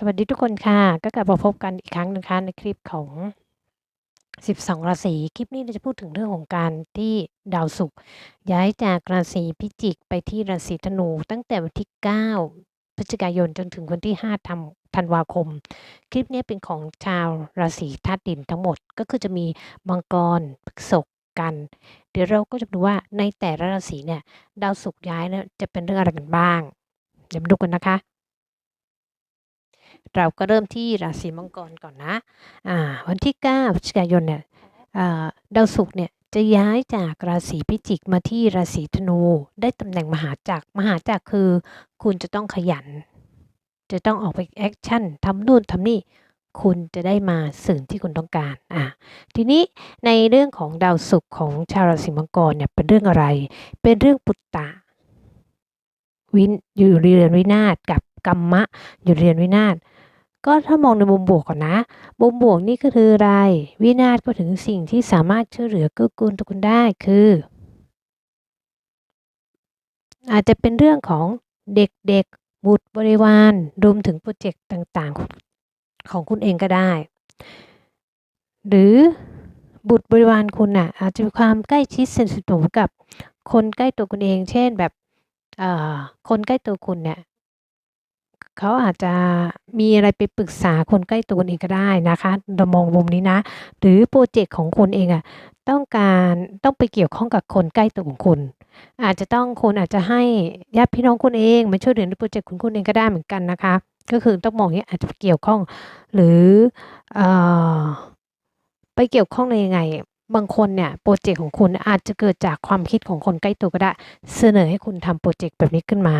สวัสดีทุกคนค่ะ ก็กลับมาพบกันอีกครั้งนะคะในคลิปของ 12 ราศี คลิปนี้เราจะพูดถึงเรื่องของการที่ดาวศุกร์ย้ายจากราศีพิจิกไปที่ราศีธนู ตั้งแต่วันที่ 9 พฤศจิกายนจนถึงวันที่ 5 ธันธันวาคม คลิปนี้เป็นของชาวราศีธาตุดินทั้งหมด ก็คือจะมีมังกรพฤษภกัน เดี๋ยวเราก็จะดูว่าในแต่ละราศีเนี่ย ดาวศุกร์ย้ายเนี่ยจะเป็นเรื่องอะไรกันบ้าง เดี๋ยวมาดูกันนะคะ เราก็เริ่มที่ราศีมังกรก่อนนะอ่าวันที่9พฤศจิกายนเนี่ยดาวศุกร์เนี่ยจะย้ายจากราศีพิจิกมาที่ราศีธนู ได้ตำแหน่งมหาจักรมหาจักรคือ คุณจะต้องขยัน จะต้องออกไปแอคชั่นทำนู่นทำนี่คุณจะได้มาสิ่งที่คุณต้องการอ่าทีนี้ในเรื่องของดาวศุกร์ของชาวราศีมังกรเนี่ยเป็นเรื่องอะไร เป็นเรื่องปุตตะวินอยู่เรือนวินาศกับ กรรมะอยู่เรือนวินาศก็ถ้ามองในมุมบวกก่อนนะ มุมบวกนี่ก็คืออะไร วินาศก็ถึงสิ่งที่สามารถช่วยเหลือเกื้อกูลตัวคุณได้คือ อาจจะเป็นเรื่องของเด็กๆบุตรบริวารรวมถึงโปรเจกต์ต่างๆ ของคุณเองก็ได้ หรือบุตรบริวารคุณน่ะอาจจะมีความใกล้ชิดสนิทสนมกับคนใกล้ตัวคุณเอง เช่นแบบเอ่อคนใกล้ตัวคุณเนี่ย เขาอาจจะมีอะไรไปปรึกษาคนใกล้ตัวคุณเองก็ได้นะคะเรามองมุมนี้นะ หรือโปรเจกต์ของคุณเองอะต้องการต้องไปเกี่ยวข้องกับคนใกล้ตัวของคุณ อาจจะต้องคุณอาจจะให้ญาติพี่น้องคุณเองมาช่วยเหลือในโปรเจกต์ของคุณเองก็ได้เหมือนกันนะคะ ก็คือต้องมองนี้อาจจะเกี่ยวข้อง หรือเอ่อไปเกี่ยวข้องในยังไงบางคนเนี่ยโปรเจกต์ของคุณอาจจะเกิดจากความคิดของคนใกล้ตัวก็ได้ เสนอให้คุณทำโปรเจกต์แบบนี้ขึ้นมา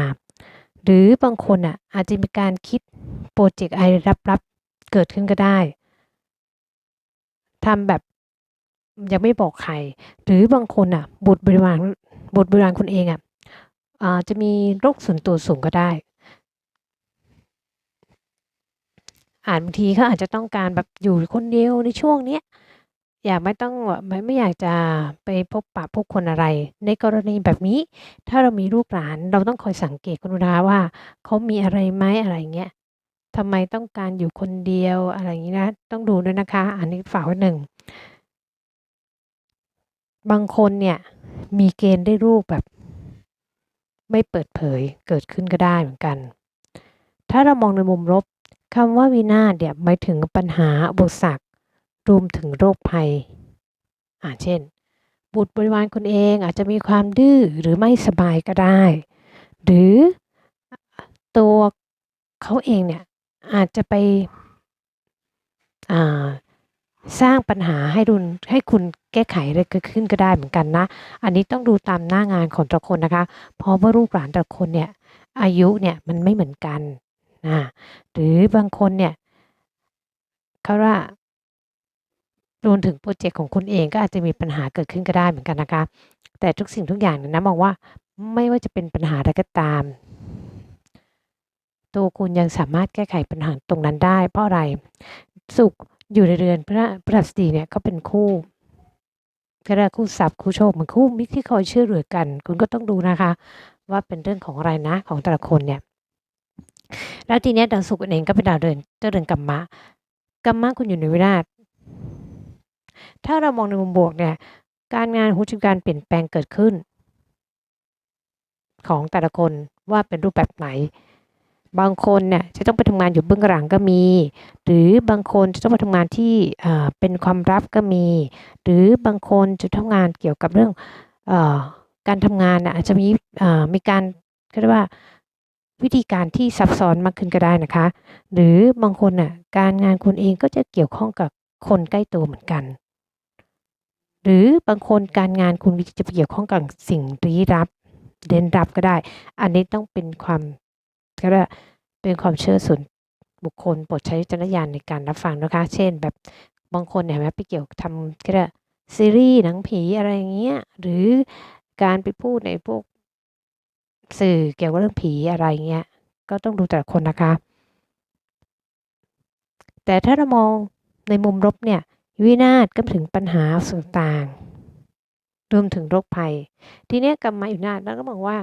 หรือบางคนอะอาจจะมีการคิดโปรเจกต์อะไรรับๆเกิดขึ้นก็ได้ทำแบบยังไม่บอกใคร หรือบางคนอะบุตรบริวารบุตรบริวารคุณเองอะอาจจะมีโรคส่วนตัวสูงก็ได้อาจบางทีเขาอาจจะต้องการแบบอยู่คนเดียวในช่วงเนี้ย อยากไม่ต้องไม่ไม่อยากจะไปพบปะผู้คนอะไร ในกรณีแบบนี้ ถ้าเรามีลูกหลาน เราต้องคอยสังเกตกันดูนะว่าเขามีอะไรไหม อะไรเงี้ย ทำไมต้องการอยู่คนเดียว อะไรอย่างนี้นะ ต้องดูด้วยนะคะ อันนี้ฝากไว้หนึ่ง บางคนเนี่ยมีเกณฑ์ได้ลูกแบบ ไม่เปิดเผยเกิดขึ้นก็ได้เหมือนกัน ถ้าเรามองในมุมลบคำว่าวินาศเนี่ยหมายถึงปัญหาอุปสรรค รวมถึงโรคภัยอาเช่น บุตรบริวารคุณเองอาจจะมีความดื้อหรือไม่สบายก็ได้ หรือตัวเขาเองเนี่ยอาจจะไปสร้างปัญหาให้รุนให้คุณแก้ไขอะไรเกิดขึ้นก็ได้เหมือนกันนะ อันนี้ต้องดูตามหน้างานของแต่ละคนนะคะ เพราะว่าลูกหลานแต่ละคนเนี่ยอายุเนี่ยมันไม่เหมือนกันนะหรือบางคนเนี่ยเขาว่า รวมถึงโปรเจกต์ของคุณเองก็อาจจะมีปัญหาเกิดขึ้นก็ได้เหมือนกันนะคะ แต่ทุกสิ่งทุกอย่างเนี่ยนะมองว่าไม่ว่าจะเป็นปัญหาอะไรก็ตาม ตัวคุณยังสามารถแก้ไขปัญหาตรงนั้นได้ เพราะอะไรสุขอยู่ในเรือนพระพระสตรีเนี่ยก็เป็นคู่ก็ได้คู่ศัพท์คู่โชคเหมือนคู่มิตรที่คอยเชื่อเหลือกัน คุณก็ต้องดูนะคะ ว่าเป็นเรื่องของอะไรนะของแต่ละคนเนี่ยแล้วทีเนี้ยดาวศุกร์เองก็เป็นดาวเดินเจ้าเดินกรรมะกรรมะคุณอยู่ในวินาศ ถ้าเรามองในมุมบวกเนี่ย การงานหูจิการเปลี่ยนแปลงเกิดขึ้น ของแต่ละคนว่าเป็นรูปแบบไหน บางคนเนี่ยจะต้องไปทำงานอยู่เบื้องหลังก็มี หรือบางคนจะต้องไปทำงานที่เป็นความลับก็มี หรือบางคนจะทำงานเกี่ยวกับเรื่องอการทำงานอาจจะมีมีการเรียกว่าวิธีการที่ซับซ้อนมากขึ้นก็ได้นะคะ หรือบางคนน่ะการงานคุณเองก็จะเกี่ยวข้องกับคนใกล้ตัวเหมือนกัน หรือบางคนการงานคุณจะเกี่ยวข้องกับสิ่งลี้ลับเด่นรับก็ได้ อันนี้ต้องเป็นความก็ได้เป็นความเชื่อส่วนบุคคลโปรดใช้จักรยานในการรับฟังนะคะ เช่น แบบบางคนเนี่ยไปเกี่ยวทำก็ได้ซีรีส์หนังผีอะไรอย่างเงี้ยหรือการไปพูดในพวกสื่อเกี่ยวกับเรื่องผีอะไรเงี้ยก็ต้องดูแต่ละคนนะคะ แต่ถ้าเรามองในมุมลบเนี่ย วินาศก็ถึงปัญหาต่างๆรวมถึงโรคภัย ทีนี้กรรมมาอยู่นาศแล้วก็บอกว่า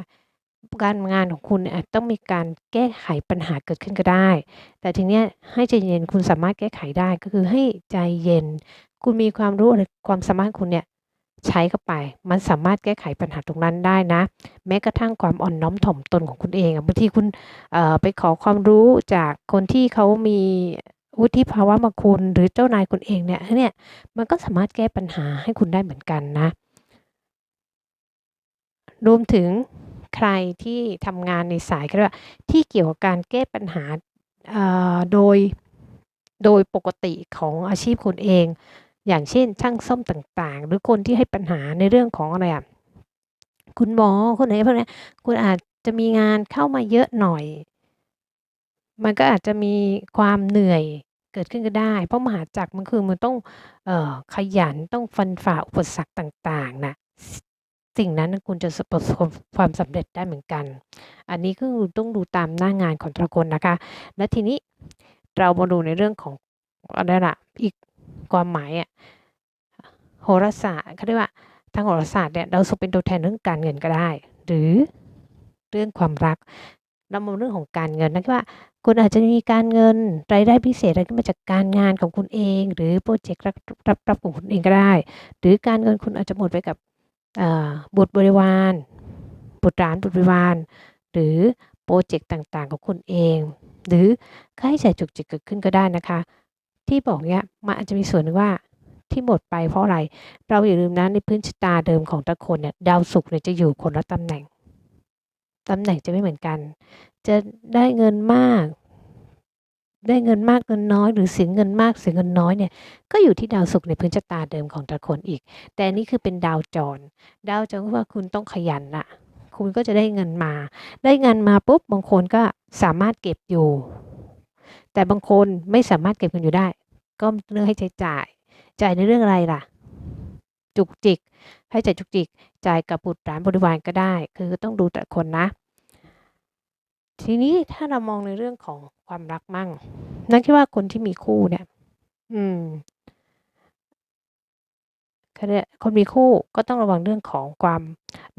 การงานของคุณเนี่ยอาจต้องมีการแก้ไขปัญหาเกิดขึ้นก็ได้ แต่ทีเนี้ยให้ใจเย็นคุณสามารถแก้ไขได้ก็คือให้ใจเย็น คุณมีความรู้อะไรความสามารถคุณเนี่ยใช้เข้าไป มันสามารถแก้ไขปัญหาตรงนั้นได้นะ แม้กระทั่งความอ่อนน้อมถ่อมตนของคุณเองอะบางทีคุณไปขอความรู้จากคนที่เขามี วุฒิภาวะมาคุณหรือเจ้านายคุณเองเนี่ยเนี่ยมันก็สามารถแก้ปัญหาให้คุณได้เหมือนกันนะ รวมถึงใครที่ทำงานในสายก็เรียกว่าที่เกี่ยวกับการแก้ปัญหาอ่อโดยโดยปกติของอาชีพคุณเอง อย่างเช่น ช่างซ่อมต่างๆ หรือคนที่ให้ปัญหาในเรื่องของอะไรอะคุณหมอคนไหนพวกเนี้ยคุณอาจจะมีงานเข้ามาเยอะหน่อย มันก็อาจจะมีความเหนื่อยเกิดขึ้นก็ได้ เพราะมหาจักรมันคือมันต้องเอ่อขยันต้องฟันฝ่าอุปสรรคต่างๆน่ะสิ่งนั้นคุณจะประสบความสำเร็จได้เหมือนกัน อันนี้ก็คือต้องดูตามหน้างานของแต่ละคนนะคะ และทีนี้เรามาดูในเรื่องของอะไรล่ะอีกความหมายอะโหราศาสตร์เขาเรียกว่าทางโหราศาสตร์เนี่ยดาวศุเป็นตัวแทนเรื่องการเงินก็ได้ หรือเรื่องความรักเรามาเรื่องของการเงินนะว่า คุณอาจจะมีการเงินรายได้พิเศษอะไรขึ้นมาจากการงานของคุณเอง หรือโปรเจกต์รับรับรับของคุณเองก็ได้ หรือการเงินคุณอาจจะหมดไปกับบุตรบริวารบุตรหลานบุตรบริวารหรือโปรเจกต์ต่างๆ ของคุณเอง หรือค่าใช้จ่ายจุกจิกเกิดขึ้นก็ได้นะคะ ที่บอกเนี้ยมันอาจจะมีส่วนหนึ่งว่าที่หมดไปเพราะอะไร เราอย่าลืมนะในพื้นชะตาเดิมของแต่ละคนเนี่ยดาวศุกร์เนี่ยจะอยู่คนละตำแหน่งตำแหน่งจะไม่เหมือนกัน จะได้เงินมาก ได้เงินมากเงินน้อย หรือเสียเงินมากเสียเงินน้อยเนี่ยก็อยู่ที่ดาวศุกร์ในพื้นชะตาเดิมของแต่คนอีก แต่นนี้คือเป็นดาวจร ดาวจรก็ว่าคุณต้องขยันละคุณก็จะได้เงินมา ได้เงินมาปุ๊บบางคนก็สามารถเก็บอยู่ แต่บางคนไม่สามารถเก็บเงินอยู่ได้ ก็เลือกให้ใช้จ่าย จ่ายในเรื่องอะไรล่ะ จุกจิก ให้จ่ายจุกจิก จ่ายกับบุตรหลานบริวารก็ได้ คือต้องดูแต่คนนะ ทีนี้ถ้าเรามองในเรื่องของความรักมั่ง นั่นคิดว่าคนที่มีคู่เนี่ย อืมเขาเรียกคนมีคู่ก็ต้องระวังเรื่องของความ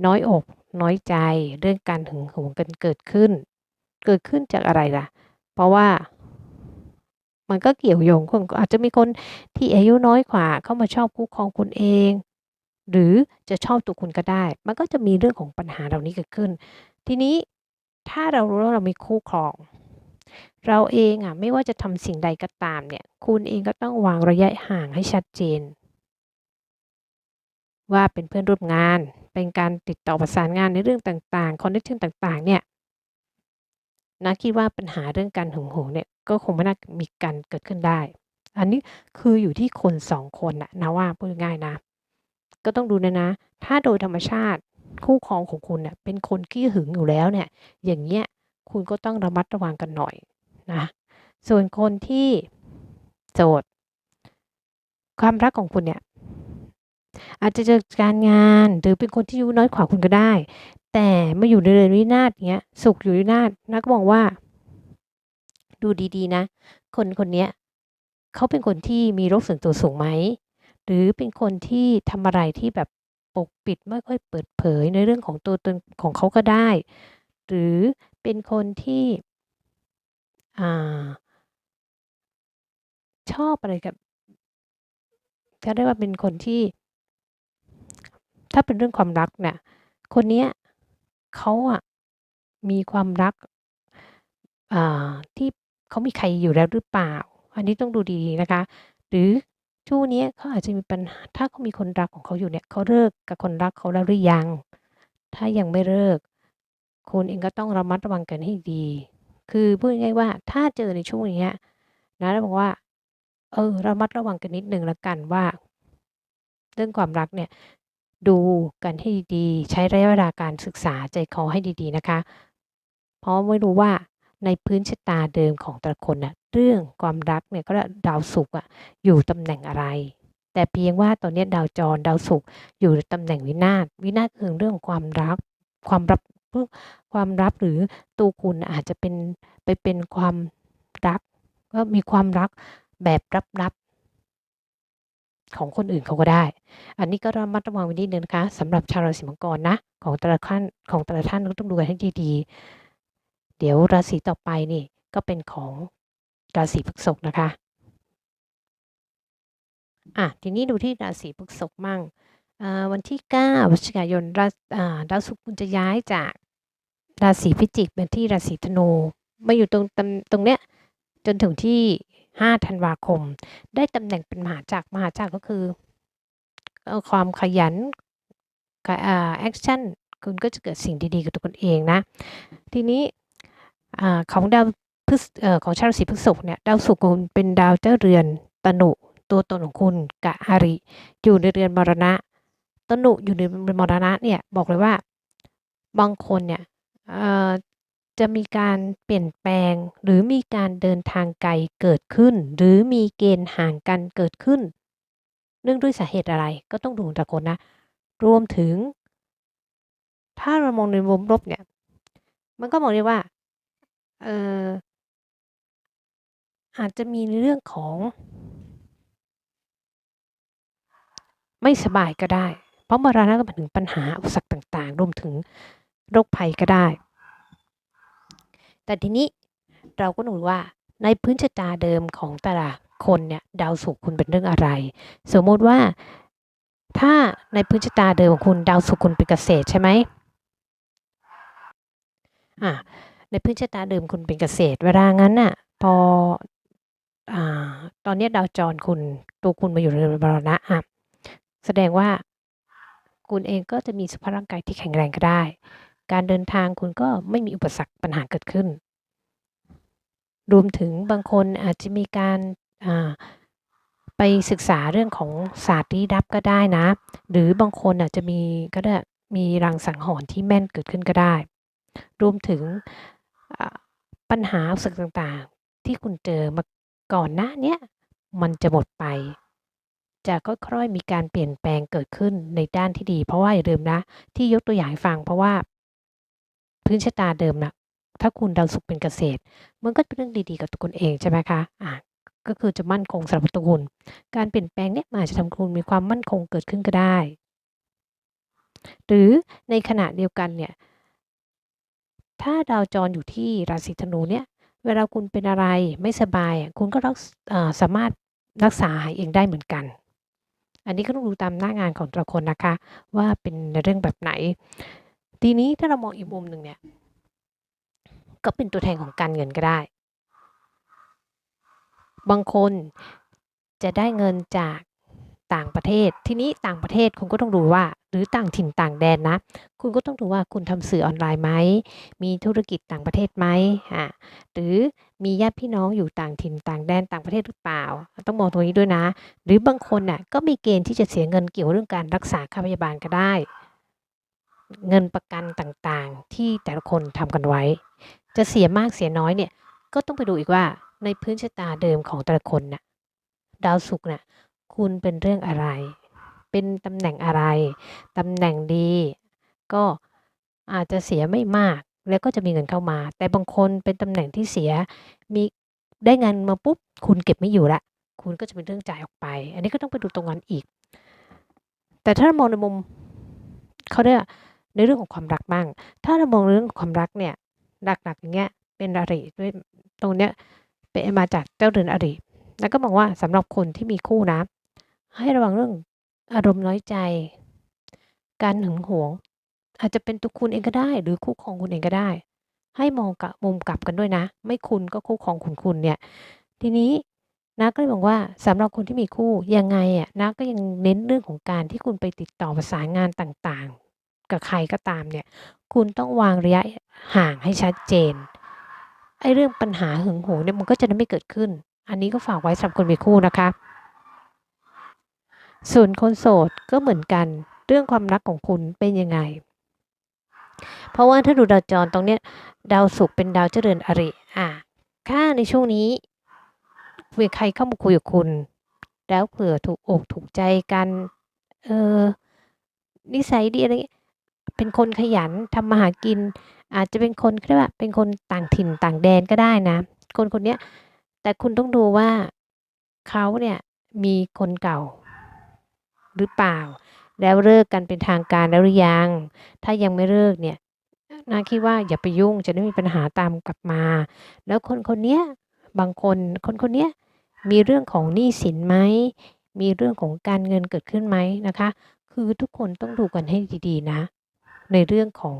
น้อยอก น้อยใจ เรื่องการหึงหวงกันเกิดขึ้น เกิดขึ้นจากอะไรล่ะ เพราะว่า มันก็เกี่ยวโยงคนอาจจะมีคนที่อายุน้อยกว่าเข้ามาชอบคู่ครองคุณเอง หรือจะชอบตัวคุณก็ได้ มันก็จะมีเรื่องของปัญหาเหล่านี้เกิดขึ้น ทีนี้ ถ้าเรารู้ว่าเรามีคู่ครอง เราเองอะไม่ว่าจะทำสิ่งใดก็ตามเนี่ย คุณเองก็ต้องวางระยะห่างให้ชัดเจน ว่าเป็นเพื่อนร่วมงาน เป็นการติดต่อประสานงานในเรื่องต่างๆคอนเนคชั่นต่างๆ เนี่ยนะคิดว่าปัญหาเรื่องการหึงหวงเนี่ยก็คงไม่น่ามีการเกิดขึ้นได้ อันนี้คืออยู่ที่คนสองคนนะนะว่าพูดง่ายนะ ก็ต้องดูนะนะ ถ้าโดยธรรมชาติ คู่ครองของคุณเนี่ยเป็นคนขี้หึงอยู่แล้วเนี่ย อย่างเงี้ยคุณก็ต้องระมัดระวังกันหน่อยนะ ส่วนคนที่โสดความรักของคุณเนี่ย อาจจะเจอการงานหรือเป็นคนที่อายุน้อยกว่าคุณก็ได้ แต่มาอยู่ในเรือนวินาศเงี้ย สุขอยู่วินาศนักมองว่า ดูดีๆนะ คนคนเนี้ยเขาเป็นคนที่มีโรคส่วนตัวสูงไหมหรือเป็นคนที่ทำอะไรที่แบบ ปกปิดไม่ค่อยเปิดเผยในเรื่องของตัวตนของเขาก็ได้ หรือเป็นคนที่ชอบอะไรกับจะได้ว่าเป็นคนที่ ถ้าเป็นเรื่องความรักเนี่ย คนเนี้ยเขาอะมีความรักที่เขามีใครอยู่แล้วหรือเปล่า อันนี้ต้องดูดีๆนะคะ หรือ ช่วงนี้เขาอาจจะมีปัญหา ถ้าเขามีคนรักของเขาอยู่เนี่ยเขาเลิกกับคนรักเขาแล้วหรือยัง ถ้ายังไม่เลิก คุณเองก็ต้องระมัดระวังกันให้ดี คือพูดง่ายๆว่าถ้าเจอในช่วงเนี้ยนะเราบอกว่า เออ ระมัดระวังกันนิดหนึ่งแล้วกันว่า เรื่องความรักเนี่ย ดูกันให้ดีๆ ใช้ระยะเวลาการศึกษาใจคอให้ดี ๆ นะคะ เพราะไม่รู้ว่า ในพื้นชะตาเดิมของแต่ละคนน่ะเรื่องความรักเนี่ยก็ดาวศุกร์อะอยู่ตำแหน่งอะไร แต่เพียงว่าตอนนี้ดาวจรดาวศุกร์อยู่ตำแหน่งวินาศวินาศคือเรื่องความรัก ความรับพวกความลับหรือตัวคุณอาจจะเป็นไปเป็นความรัก ก็มีความรักแบบลับของคนอื่นเขาก็ได้ อันนี้ก็ระมัดระวังไว้นิดนึงนะคะสำหรับชาวราศีมังกรนะ ของแต่ละท่านของแต่ละท่านก็ต้องดูกันให้ดีๆ เดี๋ยวราศีต่อไปนี่ก็เป็นของราศีพฤษภนะคะอะทีนี้ดูที่ราศีพฤษภมั่งวันที่9พฤศจิกายนราดาวศุกร์คุณจะย้ายจากราศีพิจิกเป็นที่ราศีธนูมาอยู่ตรงตำตรงเนี้ยจนถึงที่ 5 ธันวาคม ได้ตำแหน่งเป็นมหาจักรมหาจักรก็คือ ความขยันแอคชั่นคุณก็จะเกิดสิ่งดีๆกับตัวคุณเองนะ ทีนี้ อของดาวพฤษของชาวราศีพฤษภเนี่ยดาวศุกร์คุณเป็นดาวเจ้าเรือนตนุตัวตนของคุณกับอาริ อยู่ในเรือนมรณะ ตนุอยู่ในเรือนมรณะเนี่ยบอกเลยว่าบางคนเนี่ยจะมีการเปลี่ยนแปลงหรือมีการเดินทางไกลเกิดขึ้น หรือมีเกณฑ์ห่างกันเกิดขึ้น เนื่องด้วยสาเหตุอะไรก็ต้องดูแต่คนนะ รวมถึง ถ้าเรามองในมุมลบเนี่ย มันก็มองได้ว่า เอออาจจะมีในเรื่องของ ไม่สบายก็ได้ เพราะมรณะก็หมายถึงปัญหาอุปสรรคต่างๆ รวมถึงโรคภัยก็ได้ แต่ทีนี้เราก็ดูว่าในพื้นชะตาเดิมของแต่ละคนเนี่ยดาวศุกร์คุณเป็นเรื่องอะไร สมมติว่าถ้าในพื้นชะตาเดิมของคุณดาวศุกร์คุณเป็นเกษตรใช่ไหมอ่า ในพื้นชะตาเดิมคุณเป็นเกษตร เวลางั้นน่ะ พออ่าตอนนี้ดาวจรคุณตัวคุณมาอยู่ในเรือนมรณะอะแสดงว่าคุณเองก็จะมีสุขภาพร่างกายที่แข็งแรงก็ได้ การเดินทางคุณก็ไม่มีอุปสรรคปัญหาเกิดขึ้น รวมถึงบางคนอาจจะมีการไปศึกษาเรื่องของศาสตร์ลี้ลับก็ได้นะ หรือบางคนอาจจะมีก็ได้มีรังสังหรณ์ที่แม่นเกิดขึ้นก็ได้ รวมถึง ปัญหาอุปสรรคต่างๆ ที่คุณเจอมาก่อนหน้านี้มันจะหมดไป จะค่อยๆมีการเปลี่ยนแปลงเกิดขึ้นในด้านที่ดี เพราะว่าอย่าลืมนะ ที่ยกตัวอย่างให้ฟังเพราะว่า พื้นชะตาเดิมนะถ้าคุณดาวศุกร์เป็นเกษตร มันก็เป็นเรื่องดีๆ กับตัวคุณเองใช่ไหมคะอะก็คือจะมั่นคงสำหรับตัวคุณ การเปลี่ยนแปลงเนี่ยอาจจะทำให้คุณมีความมั่นคงเกิดขึ้นก็ได้ หรือในขณะเดียวกันเนี่ย ถ้าดาวจรอยู่ที่ราศีธนูเนี่ย เวลาคุณเป็นอะไรไม่สบาย คุณก็รักสามารถรักษาหายเองได้เหมือนกัน อันนี้ก็ต้องดูตามหน้างานของแต่ละคนนะคะ ว่าเป็นเรื่องแบบไหน ทีนี้ถ้าเรามองอีกมุมหนึ่งเนี่ย ก็เป็นตัวแทนของการเงินก็ได้ บางคนจะได้เงินจาก ต่างประเทศ ทีนี้ต่างประเทศคุณก็ต้องดูว่า หรือต่างถิ่นต่างแดนนะ คุณก็ต้องดูว่าคุณทำสื่อออนไลน์ไหม มีธุรกิจต่างประเทศไหมอ่าหรือมีญาติพี่น้องอยู่ต่างถิ่นต่างแดนต่างประเทศหรือเปล่า ต้องมองตรงนี้ด้วยนะ หรือบางคนน่ะก็มีเกณฑ์ที่จะเสียเงินเกี่ยวเรื่องการรักษาค่าพยาบาลก็ได้ เงินประกันต่างๆ ที่แต่ละคนทำกันไว้ จะเสียมากเสียน้อยเนี่ยก็ต้องไปดูอีกว่าในพื้นชะตาเดิมของแต่ละคนน่ะดาวศุกร์น่ะ คุณเป็นเรื่องอะไร เป็นตำแหน่งอะไร ตำแหน่งดี ก็อาจจะเสียไม่มาก แล้วก็จะมีเงินเข้ามา แต่บางคนเป็นตำแหน่งที่เสีย มีได้เงินมาปุ๊บ คุณเก็บไม่อยู่ละ คุณก็จะเป็นเรื่องจ่ายออกไป อันนี้ก็ต้องไปดูตรงนั้นอีก แต่ถ้ามองในมุมเขาเรียกว่าในเรื่องของความรักบ้าง ถ้าเรามองเรื่องของความรักเนี่ยหลักๆอย่างเงี้ย เป็นอริด้วยตรงเนี้ยเป็นมาจากเจ้าเรือนอริแล้วก็มองว่าสำหรับคนที่มีคู่นะ ให้ระวังเรื่องอารมณ์น้อยใจ การหึงหวง อาจจะเป็นตัวคุณเองก็ได้ หรือคู่ครองคุณเองก็ได้ ให้มองกับมุมกลับกันด้วยนะ ไม่คุณก็คู่ครองคุณคุณเนี่ย ทีนี้นะก็เลยบอกว่าสำหรับคนที่มีคู่ยังไงอะนะก็ยังเน้นเรื่องของการที่คุณไปติดต่อประสานงานต่างๆ กับใครก็ตามเนี่ย คุณต้องวางระยะห่างให้ชัดเจนไอ้เรื่องปัญหาหึงหวงเนี่ยมันก็จะไม่เกิดขึ้น อันนี้ก็ฝากไว้สำหรับคนมีคู่นะคะ ส่วนคนโสดก็เหมือนกันเรื่องความรักของคุณเป็นยังไง เพราะว่าถ้าดูดาวจรตรงเนี้ยดาวศุกร์เป็นดาวเจริญอริอะถ้าในช่วงนี้มีใครเข้ามาคุยกับคุณ แล้วเผื่อถูกอกถูกใจกันเออนิสัยดีอะไรเป็นคนขยันทำมาหากิน อาจจะเป็นคนเรียกว่าเป็นคนต่างถิ่นต่างแดนก็ได้นะ คนคนนี้แต่คุณต้องดูว่าเขาเนี่ยมีคนเก่า หรือเปล่า แล้วเลิกกันเป็นทางการแล้วหรือยัง ถ้ายังไม่เลิกเนี่ยนาคิดว่าอย่าไปยุ่งจะได้ม่มีปัญหาตามกลับมา แล้วคนคนเนี้ยบางคนคนคนเนี้ยมีเรื่องของหนี้สินไหมมีเรื่องของการเงินเกิดขึ้นไหมนะคะ คือทุกคนต้องดูกันให้ดีๆนะ ในเรื่องของ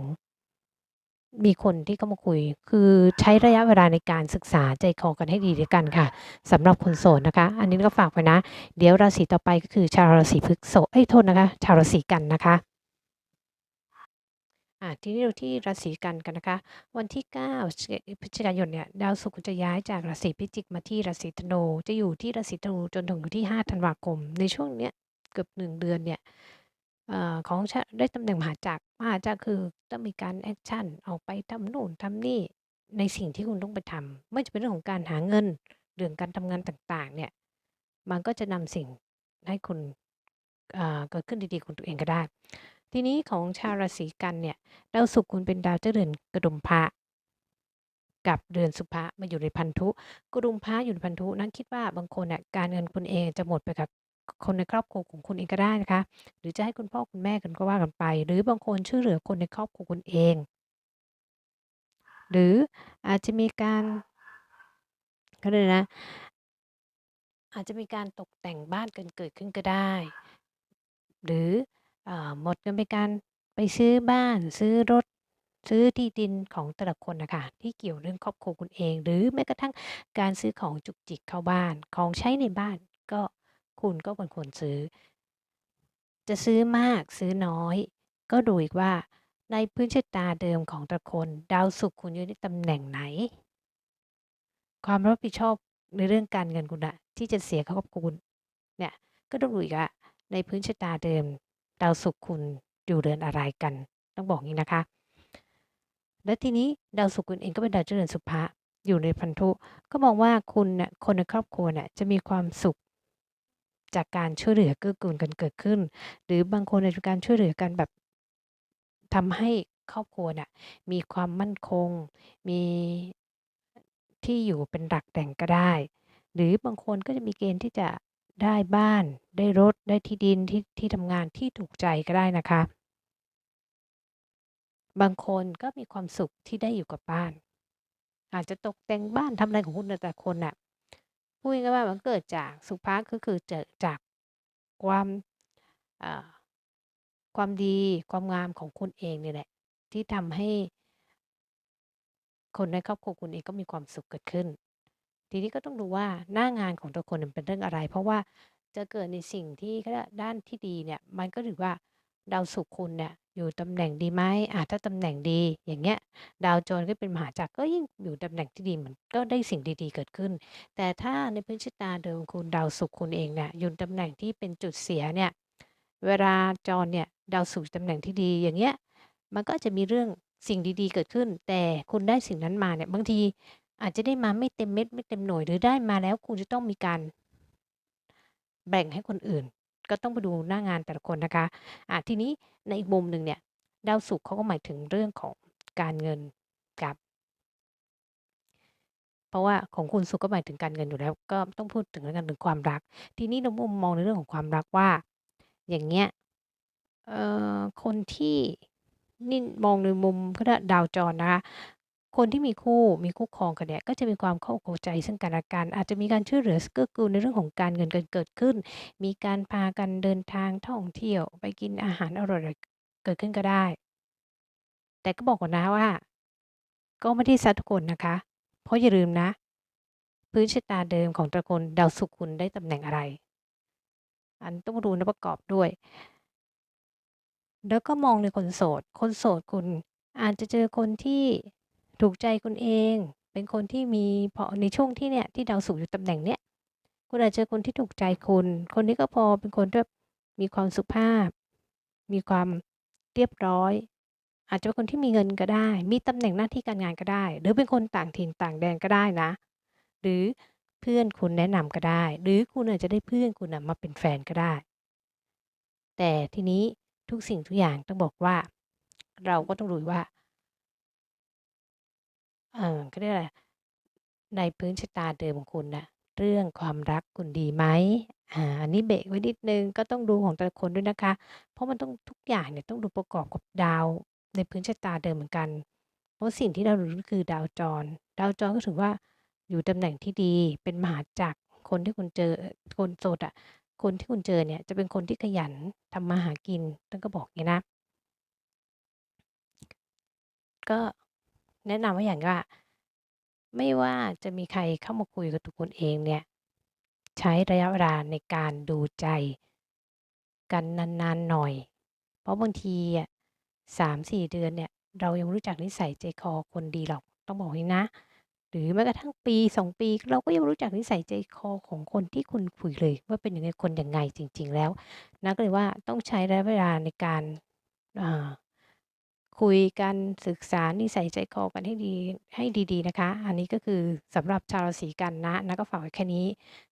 มีคนที่เข้ามาคุย คือใช้ระยะเวลาในการศึกษาใจคอกันให้ดีด้วยกันค่ะสำหรับคนโสดนะคะ อันนี้ก็ฝากไว้นะ เดี๋ยวราศีต่อไปก็คือชาวราศีพฤษภเอ้ยโทษนะคะ ชาวราศีกันนะคะอ่าทีนี้เราที่ราศีกันกันนะคะ วันที่9พฤศจิกายนเนี่ยดาวศุกร์จะย้ายจากราศีพิจิกมาที่ราศีธนูจะอยู่ที่ราศีธนูจนถึงวันที่ 5 ธันวาคม ในช่วงเนี้ยเกือบ1เดือนเนี่ย เอ่อ ของชะ ได้ตำแหน่งมหาจักร มหาจักร คือต้องมีการแอคชั่นออกไปทำนู่นทำนี่ ในสิ่งที่คุณต้องไปทำ ไม่ว่าจะเป็นเรื่องของการหาเงิน เรื่องการทำงานต่าง ๆ เนี่ย มันก็จะนำสิ่งให้คุณ อ่า เกิดขึ้นดี ๆ ของตัวเองก็ได้ ทีนี้ของชาวราศีกันเนี่ย ดาวศุกร์คุณเป็นดาวเจ้าเรือนกระดุมพระ กับเรือนสุภะ มาอยู่ในพันธุกระดุมพระอยู่ในพันธุ นั้นคิดว่าบางคนน่ะ การเงินคุณเองจะหมดไปกับ คนในครอบครัวของคุณเองก็ได้นะคะ หรือจะให้คุณพ่อคุณแม่กันก็ว่ากันไป หรือบางคนช่วยเหลือคนในครอบครัวคุณเอง หรืออาจจะมีการ ก็เลยกนะ อาจจะมีการตกแต่งบ้านกันเกิดขึ้นก็ได้ หรืออหมดเงินไปการไปซื้อบ้าน ซื้อรถ ซื้อที่ดินของแต่ละคนนะคะที่เกี่ยวเรื่องครอบครัวคุณเอง หรือแม้กระทั่งการซื้อของจุกจิกเข้าบ้านของใช้ในบ้านก็ คุณก็ควรควรซื้อ จะซื้อมากซื้อน้อย ก็ดูอีกว่า ในพื้นชะตาเดิมของตะคนดาวศุกร์คุณอยู่ในตำแหน่งไหน ความรับผิดชอบในเรื่องการเงินคุณอะที่จะเสียเขากับคุณเนี่ยก็ต้องดูอีกว่าในพื้นชะตาเดิมดาวศุกร์คุณอยู่เรือนอะไรกัน ต้องบอกงี้นะคะ และทีนี้ดาวศุกร์คุณเองก็เป็นดาวเจริญสุภะอยู่ในพันธุก็มองว่าคุณน่ะคนในครอบครัวน่ะจะมีความสุข จากการช่วยเหลือเกื้อกูลกันเกิดขึ้น หรือบางคนอาจจะเป็นการช่วยเหลือกันแบบทำให้ครอบครัวน่ะมีความมั่นคง มีที่อยู่เป็นหลักแหล่งก็ได้ หรือบางคนก็จะมีเกณฑ์ที่จะได้บ้านได้รถได้ที่ดินที่ที่ทำงานที่ถูกใจก็ได้นะคะ บางคนก็มีความสุขที่ได้อยู่กับบ้าน อาจจะตกแต่งบ้านทำอะไรของคุณแต่คนน่ะ พูดง่ายๆว่ามันเกิดจากสุภาพก็คือเจอจากความความดีความงามของคุณเองเนี่ยแหละ ที่ทำให้คนในครอบครัวคุณเองก็มีความสุขเกิดขึ้น ทีนี้ก็ต้องดูว่าหน้างานของแต่ละคนเนี่ยเป็นเรื่องอะไร เพราะว่าจะเกิดในสิ่งที่ด้านที่ดีเนี่ย มันก็ถือว่า ดาวศุกร์คุณเนี่ยอยู่ตำแหน่งดีไหมอาถ้าตำแหน่งดีอย่างเงี้ย ดาวโจรก็เป็นมหาจักรก็ยิ่งอยู่ตำแหน่งที่ดีมือนก็ได้สิ่งดีๆเกิดขึ้น แต่ถ้าในพื้นชะตาเดิมคุณดาวศุกร์คุณเองเนี่ยอยู่ตำแหน่งที่เป็นจุดเสียเนี่ยเวลาจรเนี่ยดาวศุกร์ตำแหน่งที่ดีอย่างเงี้ยมันก็จะมีเรื่องสิ่งดีๆเกิดขึ้น แต่คุณได้สิ่งนั้นมาเนี่ยบางทีอาจจะได้มาไม่เต็มเม็ดไม่เต็มหน่วยหรือได้มาแล้วคุณจะต้องมีการแบ่งให้คนอื่น ก็ต้องไปดูหน้างานแต่ละคนนะคะอะทีนี้ในอีกมุมหนึ่งเนี่ยดาวศุกร์เขาก็หมายถึงเรื่องของการเงินกับ เพราะว่าของคุณศุกร์ก็หมายถึงการเงินอยู่แล้ว ก็ต้องพูดถึงเรื่องการถึงความรัก ทีนี้ในมุมมองในเรื่องของความรักว่า อย่างเงี้ยเอ่อคนที่นี่มองในมุมก็ดาวจรนะคะ คนที่มีคู่มีคู่ครองกันเนี่ยก็จะมีความเข้าอกใจซึ่งกันและกัน อาจจะมีการช่วยเหลือเกื้อกูลในเรื่องของการเงินกันเกิดขึ้น มีการพากันเดินทางท่องเที่ยว ไปกินอาหารอร่อยๆเกิดขึ้นก็ได้ แต่ก็บอกก่อนนะว่า ก็ไม่ได้ซัดทุกคนนะคะ เพราะอย่าลืมนะ พื้นชะตาเดิมของต่ละคนดาวศุกร์คุณได้ตำแหน่งอะไร อันต้องดูนะประกอบด้วย แล้วก็มองในคนโสด คนโสดคุณอาจจะเจอคนที่ ถูกใจคุณเอง เป็นคนที่มีพอในช่วงที่เนี่ยที่ดาวศุกร์อยู่ตำแหน่งเนี้ยคุณอาจจะเจอคนที่ถูกใจคุณ คนนี้ก็พอเป็นคนที่มีความสุภาพ มีความเรียบร้อย อาจจะเป็นคนที่มีเงินก็ได้ มีตำแหน่งหน้าที่การงานก็ได้ หรือเป็นคนต่างถิ่นต่างแดนก็ได้นะ หรือเพื่อนคุณแนะนำก็ได้ หรือคุณอาจจะได้เพื่อนคุณมาเป็นแฟนก็ได้ แต่ทีนี้ทุกสิ่งทุกอย่างต้องบอกว่า เราก็ต้องรู้ว่า เอ่อเขาเรียกอะไร ในพื้นชะตาเดิมของคุณน่ะ เรื่องความรักคุณดีไหม อ่า อันนี้เบรกไว้นิดหนึ่ง ก็ต้องดูของแต่ละคนด้วยนะคะ เพราะมันต้อง ทุกอย่างเนี่ยต้องดูประกอบกับดาวในพื้นชะตาเดิมเหมือนกัน เพราะสิ่งที่เรารู้คือดาวจร ดาวจรก็ถือว่าอยู่ตำแหน่งที่ดี เป็นมหาจักร คนที่คุณเจอคนโสดอะ คนที่คุณเจอเนี่ยจะเป็นคนที่ขยันทำมาหากิน ท่านก็บอกงี้นะ ก็ แนะนำว่าอย่างว่า ไม่ว่าจะมีใครเข้ามาคุยกับตัวคุณเองเนี่ย ใช้ระยะเวลาในการดูใจ กันนานๆหน่อย เพราะบางทีอะ3-4เดือนเนี่ย เรายังรู้จักนิสัยใจคอคนดีหรอกต้องบอกงี้นะ หรือแม้กระทั่งปี2ปี เราก็ยังรู้จักนิสัยใจคอของคนที่คุณคุยเลย ว่าเป็นยังไงคนยังไงจริง ๆ แล้วนะก็เลยว่าต้องใช้ระยะเวลาในการอ่า คุยกันศึกษานิสัยใจคอกันให้ดี ให้ดีๆนะคะ อันนี้ก็คือสำหรับชาวราศีกันนะนะก็ฝากไว้แค่นี้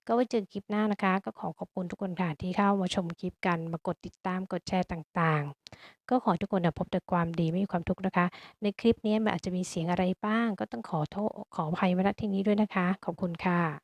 ก็ไว้เจอกันคลิปหน้านะคะ ก็ขอขอบคุณทุกคนค่ะที่เข้ามาชมคลิปกันมากดติดตามกดแชร์ต่างๆ ก็ขอให้ทุกคนนะพบแต่ความดีไม่มีความทุกข์นะคะ ในคลิปนี้มันอาจจะมีเสียงอะไรบ้าง ก็ต้องขอโทษขออภัยไว้ณที่นี้ด้วยนะคะ ขอบคุณค่ะ